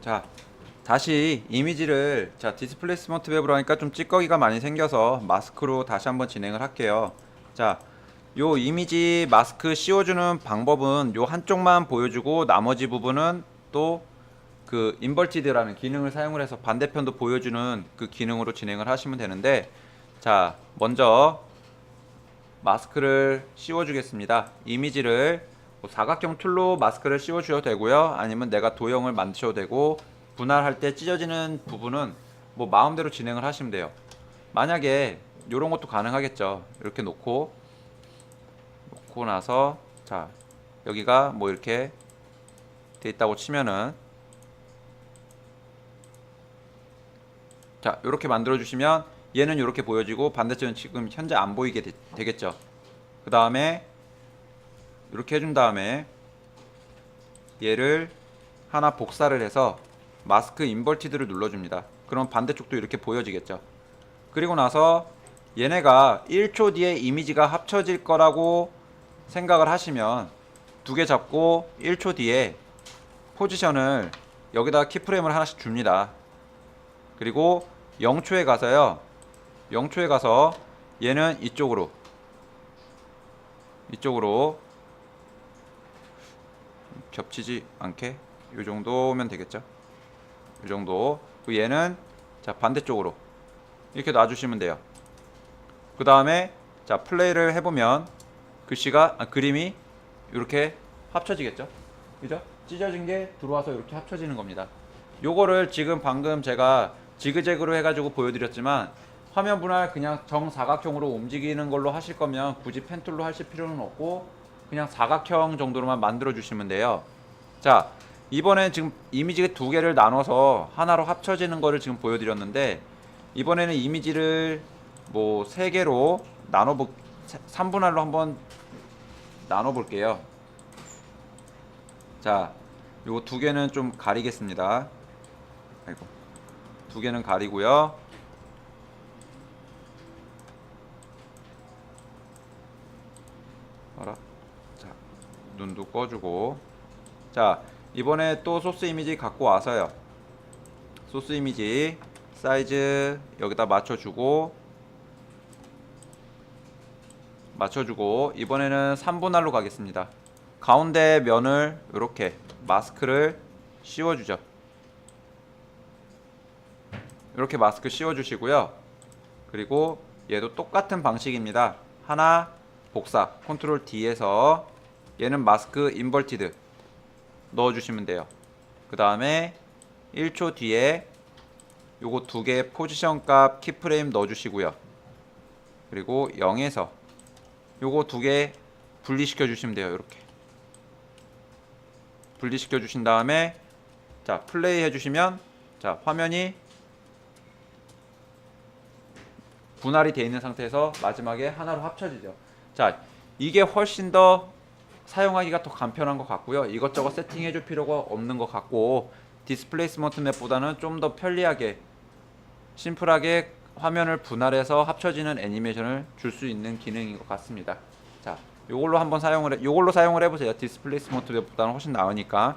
자 다시 이미지를 자 디스플레이스먼트 웹으로 하니까 좀 찌꺼기가 많이 생겨서 마스크로 다시 한번 진행을 할게요. 자 요 이미지 마스크 씌워주는 방법은 요 한쪽만 보여주고 나머지 부분은 또 그 인버티드라는 기능을 사용을 해서 반대편도 보여주는 그 기능으로 진행을 하시면 되는데 자 먼저 마스크를 씌워주겠습니다. 이미지를 뭐 사각형 툴로 마스크를 씌워 주셔도 되고요. 아니면 내가 도형을 만드셔도 되고 분할할 때 찢어지는 부분은 뭐 마음대로 진행을 하시면 돼요. 만약에 이런 것도 가능하겠죠. 이렇게 놓고 놓고 나서 자 여기가 뭐 이렇게 돼 있다고 치면은 자 이렇게 만들어 주시면 얘는 이렇게 보여지고 반대쪽은 지금 현재 안 보이게 되, 되겠죠. 그 다음에 이렇게 해준 다음에 얘를 하나 복사를 해서 마스크 인버티드를 눌러줍니다. 그럼 반대쪽도 이렇게 보여지겠죠. 그리고 나서 얘네가 1초 뒤에 이미지가 합쳐질 거라고 생각을 하시면 두 개 잡고 1초 뒤에 포지션을 여기다 키프레임을 하나씩 줍니다. 그리고 0초에 가서요. 0초에 가서 얘는 이쪽으로 이쪽으로 겹치지 않게 이 정도면 되겠죠. 이 정도. 그 얘는 자 반대쪽으로 이렇게 놔주시면 돼요. 그 다음에 자 플레이를 해보면 글씨가 아, 그림이 이렇게 합쳐지겠죠. 그죠? 찢어진 게 들어와서 이렇게 합쳐지는 겁니다. 요거를 지금 방금 제가 지그재그로 해가지고 보여드렸지만 화면 분할 그냥 정사각형으로 움직이는 걸로 하실 거면 굳이 펜 툴로 하실 필요는 없고 그냥 사각형 정도로만 만들어 주시면 돼요. 자, 이번엔 지금 이미지 두 개를 나눠서 하나로 합쳐지는 거를 지금 보여드렸는데 이번에는 이미지를 뭐 세 개로 나눠 보 3분할로 한번 나눠 볼게요. 자, 요거 두 개는 좀 가리겠습니다. 아이고. 두 개는 가리고요. 알아? 자, 눈도 꺼주고. 자, 이번에 또 소스 이미지 갖고 와서요. 소스 이미지 사이즈 여기다 맞춰주고 맞춰주고 이번에는 3분할로 가겠습니다. 가운데 면을 이렇게 마스크를 씌워주죠. 이렇게 마스크 씌워주시고요. 그리고 얘도 똑같은 방식입니다. 하나 복사 컨트롤 D에서 얘는 마스크 인버티드 넣어주시면 돼요. 그 다음에 1초 뒤에 요거 두 개 포지션 값 키프레임 넣어주시고요. 그리고 0에서 요거 두 개 분리시켜 주시면 돼요. 이렇게 분리시켜 주신 다음에 자 플레이 해주시면 자 화면이 분할이 되어 있는 상태에서 마지막에 하나로 합쳐지죠. 자, 이게 훨씬 더 사용하기가 더 간편한 것 같고요. 이것저것 세팅해 줄 필요가 없는 것 같고 디스플레이스먼트 맵보다는 좀 더 편리하게 심플하게 화면을 분할해서 합쳐지는 애니메이션을 줄 수 있는 기능인 것 같습니다. 자, 요걸로 한번 사용을 해, 요걸로 사용을 해보세요. 디스플레이스먼트 맵보다는 훨씬 나으니까.